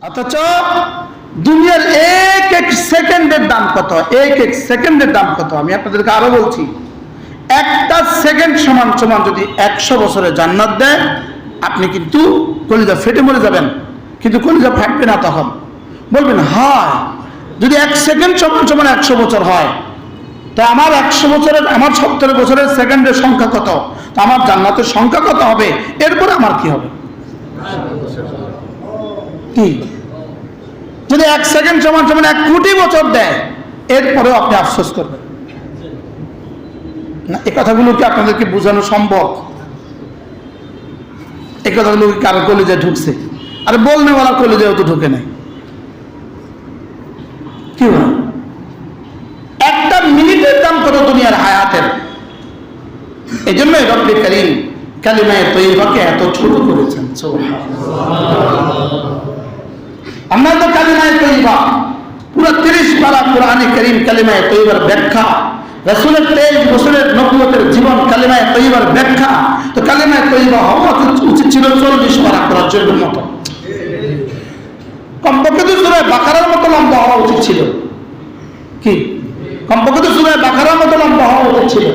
অথচ দুনিয়ার এক এক সেকেন্ডের দাম কত? এক এক সেকেন্ডের দাম কত? আমি আপনাদেরকে আরও বলছি, একটা সেকেন্ড সমান সমান যদি একশো বছরে জান্নাত দেয়, আপনি কিন্তু কলিজা ফেটে মরে যাবেন। কিন্তু কলিজা ফাটবে না তখন। বলবেন, হয়, যদি এক সেকেন্ড সমান সমান একশো বছর হয়, তা আমার একশো বছরের, আমার সত্তর বছরের সেকেন্ডের সংখ্যা কত? তো আমার জান্নাতের সংখ্যা কত হবে? এরপরে আমার কি হবে? কি যদি এক সেকেন্ড সমান সমান এক কোটি বছর দেয়, এরপরেও আপনি আফসোস করবেন। না এই কথাগুলো কি আপনাদেরকে বোঝানো সম্ভব? এই কথাগুলো কি কারও কলেজে ঢুকছে? আরে বলনেওয়ালা কলেজেও তো ঢুকে নাই। কি একটা মিনিটের দাম কত দুনিয়ার হায়াতের? এই জন্যই রব্বে করিম কালিমায় তৈবাকে এত ছোট করেছেন। আমরা তো কালিমায় তৈবা। পুরো তিরিশ পারা কোরআনে করিম কালিমায় তৈবার ব্যাখ্যা। রসুলের তেইশ বছরের নবুয়তের জীবন কালিমায় তৈবার ব্যাখ্যা। তো কালিমায় তৈবা হওয়া উচিত ছিল চল্লিশ পারা করার জন্য মতো। কমপক্ষে তো সুরায় বাকারার মতো লম্বা হওয়া উচিত ছিল। কি? কমপক্ষে তো সুরায় বাকারার মতো লম্বা হওয়া উচিত ছিল।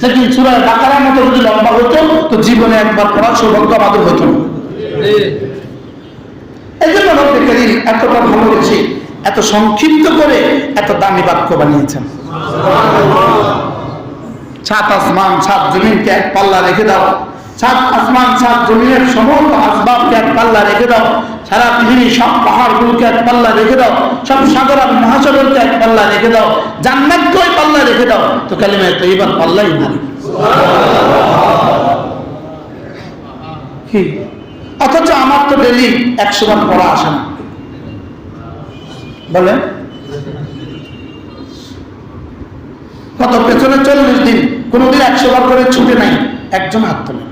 সেটি সুরায় বাকারার মতো যদি লম্বা হতো, তো জীবনে একবার পড়ার সৌভাগ্য আমাদের হতো না। এই জন্য রব্বে করিম এতটা ভালোবেসে এত সংক্ষিপ্ত করে এত দামি বাক্য বানিয়েছেন। সাত আসমান সাত জমিনকে এক পাল্লা রেখে দাও। সাত আসমান সাত জমিনের সমস্ত আসবাবকে এক পাল্লা রেখে দাও। সারা পৃথিবী সব পাহাড়গুলোকে এক পাল্লা রেখে দাও। সব সাগর আর মহাসাগরকে এক পাল্লা রেখে দাও। জান্নাতকে ওই পাল্লা রেখে দাও। তো কালিমায় তো এবার পাল্লাই কি? অথচ আমার তো ডেলি একশো বার পড়া আসে না। বলে কত? পেছনে চল্লিশ দিন কোনোদিন একশো বার করে ছুটে নাই একজন হাত তোলে।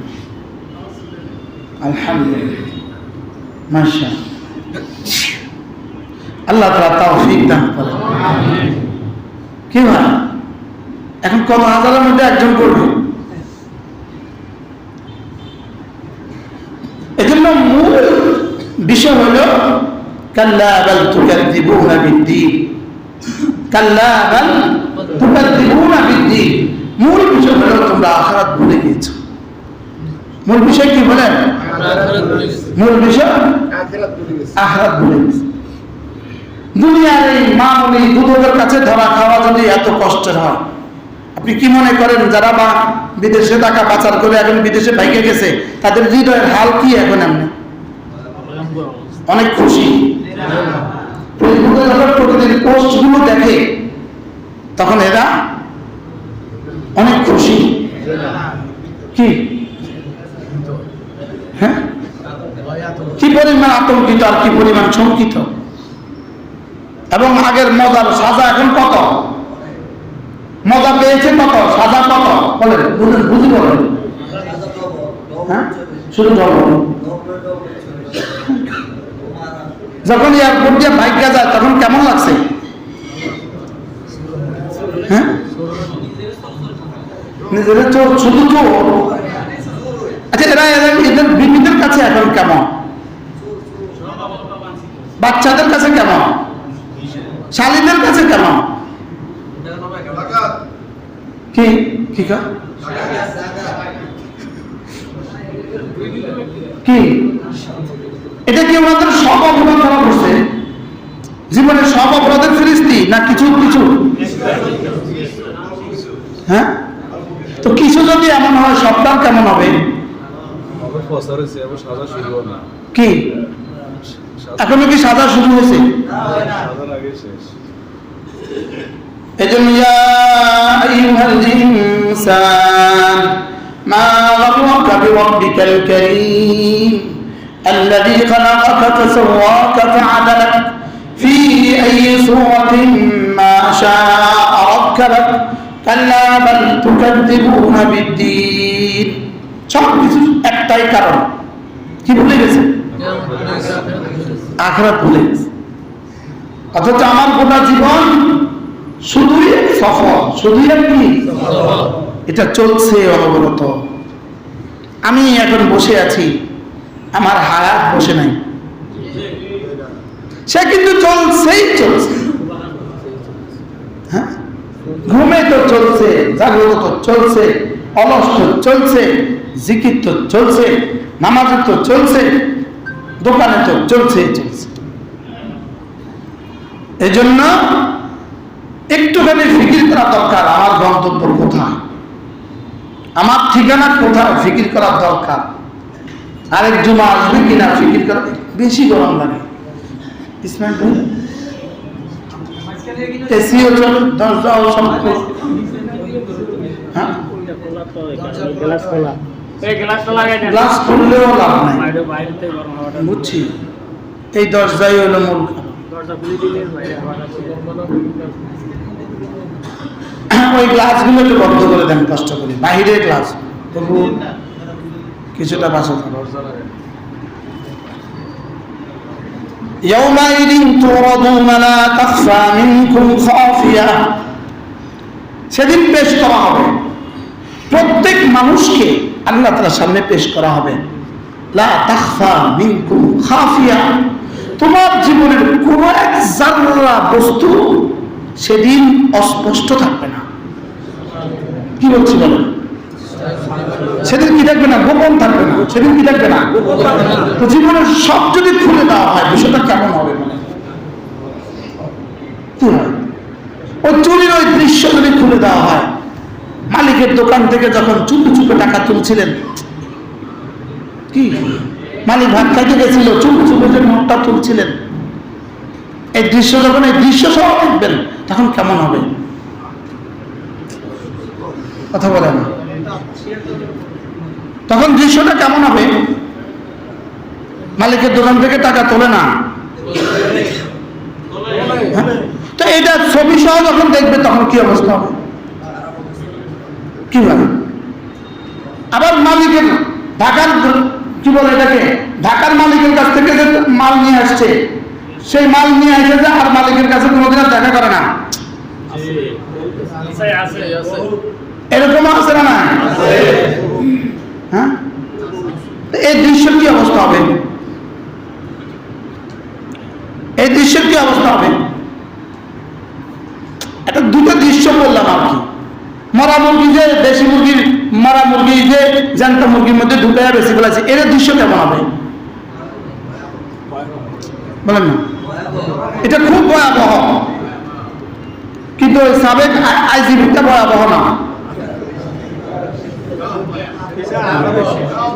আলহামদুলিল্লাহ। আল্লাহ তালা তাও ফিক দান করে কি হয় এখন কত হাজারের মধ্যে একজন করবে এজন্য মূল বিষয় হল মূল বিষয় হলো, তোমরা ভুলে গিয়েছো। মূল বিষয় কি মূল বিষয়? ভুলে গেছে দুনিয়ার এই মামুলি দুধকের কাছে ধরা খাওয়া যদি এত কষ্টের হয়, আপনি কি মনে করেন, যারা বা বিদেশে টাকা পাচার করে এখন বিদেশে ভাইকে গেছে, তাদের হৃদয়ের হাল কি এখন এমনি? অনেক খুশি। ফেসবুকে যখন প্রতিদিন পোস্টগুলো দেখে, তখন এরা অনেক খুশি। কি? হ্যাঁ? কি পরিমাণ আতঙ্কিত আর কি পরিমাণ শঙ্কিত? এবং আগের মজার সাজা এখন কত? মজা পেয়েছে কত? সাজা কত? বুঝুন বুঝি বলেন। হ্যাঁ? শুধু ধর্ম যখন এয়ারপোর্ট দিয়ে বাইকটা যায়, তখন কেমন লাগছে? হ্যাঁ? চোর আচ্ছা এদের বিবিদের কাছে এখন কেমন? বাচ্চাদের কাছে কেমন? শালীদের কাছে কেমন? কি কি? কি? এটা কি ওনাদের সব অপরাধ ধরা পড়ছে? জীবনের সব অপরাধের ফিরিস্তি না কিছু কিছু? হ্যাঁ? তো কিছু যদি এমন হয়, সবটার কেমন হবে? কি? এখনও কি সাজা শুরু হয়েছে? এজন্য ইয়া আইয়ুহাল ইনসান, মা الذي خلقك فسواك فعدلك في أي صورة ما شاء ركبك كلا بل تكذبون بالدين সব কিছু একটাই কারণ কি ভুলে গেছে আখরাত ভুলে গেছে অথচ আমার গোটা জীবন শুধুই সফর শুধুই আর কি এটা চলছে অনবরত আমি এখন বসে আছি আমার হায়াত বসে নাই। সে কিন্তু চলছেই চলছে। হ্যাঁ? ঘুমে তো চলছে, জাগ্রত তো চলছে, অলস তো চলছে, জিকির তো চলছে নামাজে তো চলছে, দোকানে তো চলছেই চলছে। এজন্য একটুখানি ফিকির করা দরকার, আমার গন্তব্য কোথায়? আমার ঠিকানা কোথায়? ফিকির করার দরকার। আরেক জমা আসবে কিনা ফিকির করা বেশি গরম লাগে। হ্যাঁ? গ্লাস লাভ নাই। বুঝছি? এই দরজাই হলো মূল ওই গ্লাসগুলো একটু বন্ধ করে দেন, কষ্ট করে। বাহিরের গ্লাস। তবু কিছুটা বাসা থাকবে يومئذ تعرضون لا تخفى منكم خافية সেদিন পেশ করা হবে প্রত্যেক মানুষকে আল্লাহ তাআলার সামনে পেশ করা হবে লা তাখফা মিনকুম খাফিয়া তোমার জীবনের কোন এক জাররা বস্তু সেদিন অস্পষ্ট থাকবে না কি বলছি বলেন সেদিন কি থাকবে না? গোপন থাকবে না। সেদিন কি থাকবে না? তো জীবনের সব যদি খুলে দেওয়া হয়, বিষয়টা কেমন হবে মানে চুরির ওই দৃশ্য যদি খুলে দেওয়া হয়, মালিকের দোকান থেকে যখন চুপে চুপে টাকা তুলছিলেন, কি? মালিক ভাত খাইতে গেছিল, চুপে চুপে যে নোটটা তুলছিলেন, এই দৃশ্য যখন এই দৃশ্য সহ দেখবেন, তখন কেমন হবে? কথা বলে না তখন দৃশ্যটা কেমন হবে? মালিকের দোকান থেকে টাকা তোলে না? হ্যাঁ? তো এটা ছবি সহ যখন দেখবে তখন কি অবস্থা হবে? কি হবে? আবার মালিকের ঢাকার কি বলে এটাকে? ঢাকার মালিকের কাছ থেকে যে মাল নিয়ে আসছে সেই মাল নিয়ে এসে যে আর মালিকের কাছে কোনোদিন আর দেখা করে না। এরকম আছে না এই দৃশ্যের কি অবস্থা হবে? এই দৃশ্যের কি অবস্থা হবে? একটা দুটো দৃশ্য বললাম আর কি। মরা মুরগি যে, দেশি মুরগির, মরা মুরগি যে, জ্যান্ত মুরগির মধ্যে ঢুকে বেশি ফেলাছে, এর দৃশ্য কেমন হবে? বলেন না। এটা খুব ভয়াবহ। কিন্তু সাবেক আইজিবিটা ভয়াবহ না।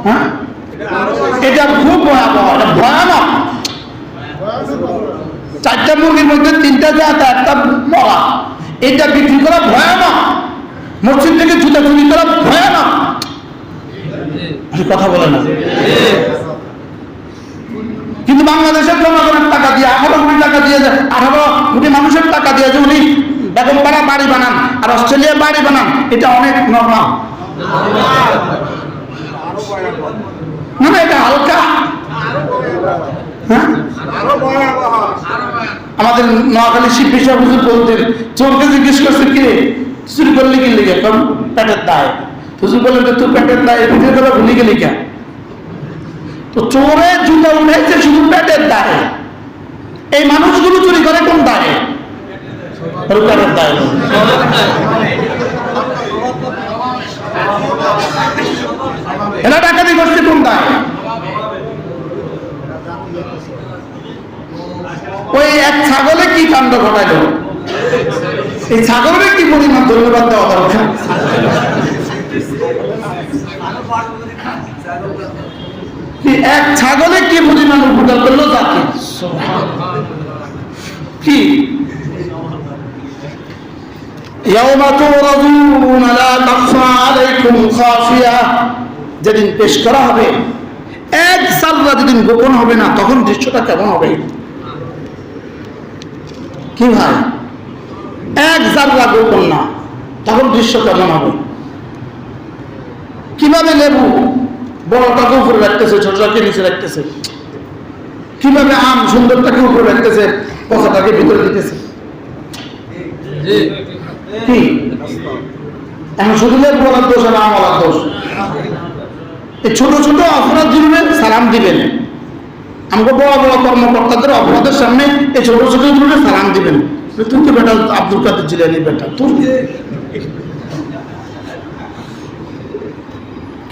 হ্যাঁ? এটা খুব ভয়াবহ ভয়ানক। চারটা মুরগির মধ্যে তিনটা জাত, একটা মরা। এটা বিক্রি করা ভয়ানক। মসজিদ থেকে জুতা চুরি করা ভয়ানক। কথা বলেন না। কিন্তু বাংলাদেশের জনগণের টাকা দিয়ে, আঠারো কোটি টাকা দিয়ে আঠারো কোটি মানুষের টাকা দিয়ে যে উনি বেগমপাড়া বাড়ি বানান আর অস্ট্রেলিয়া বাড়ি বানান, এটা অনেক নর্মাল না না এটা হালকা। হ্যাঁ? আমাদের নোয়াখালী শিব হুজুর বলতেন, চোরকে জিজ্ঞেস করছে কি? রে চুরি করলি কি লিখে কারণ পেটের দায়। হুজুর বললেন যে তুই পেটের দায় ভিতরে করে ভুলি গেলি কেন? তো চোরে জুতা উঠাইছে শুধু পেটের দায়ে। এই মানুষগুলো চুরি করে কোন দায়ে? ওর পেটের দায়ে। এরা ডাকাতি করছে কোন দায় ওই এক ছাগলে কি কাণ্ড ঘটাইল এই ছাগলের কি পরিমাণ ধন্যবাদ দেওয়া দরকার কি এক ছাগলে কি পরিমাণ উপকার করলো তাকে কি يوم تعرضون لا تخفى عليكم خافية যেদিন পেশ করা হবে এক সাল্লা যেদিন গোপন হবে না তখন দৃশ্যটা কেমন হবে? কি ভাই? এক জাররা গোপন না তখন দৃশ্য কেমন হবে? কীভাবে লেবু? বড়টাকে উপরে রাখতেছে ছোটটাকে নিচে রাখতেছে। কীভাবে আম সুন্দরটাকে উপরে রাখতেছে পচাটাকে ভিতরে দিতেছে? কি? এখন শুধু লেবু বলার দোষ আর আম বলার দোষ? এই ছোট ছোট অপরাধ জুড়বে সালাম দিবেন। আমাকে বড় বড় কর্মকর্তাদের অপরাধের সামনে এই ছোট ছোট দুটো সালাম দিবেন। তুই তো বেটা, আব্দুল কাদের জিলানি বেটা, তোর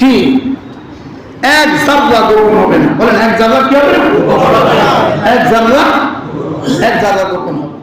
কি? এক জাররা গোপন হবে না। বলেন, এক জাররা কি হবে এক জাররা এক জাররা গোপন হবে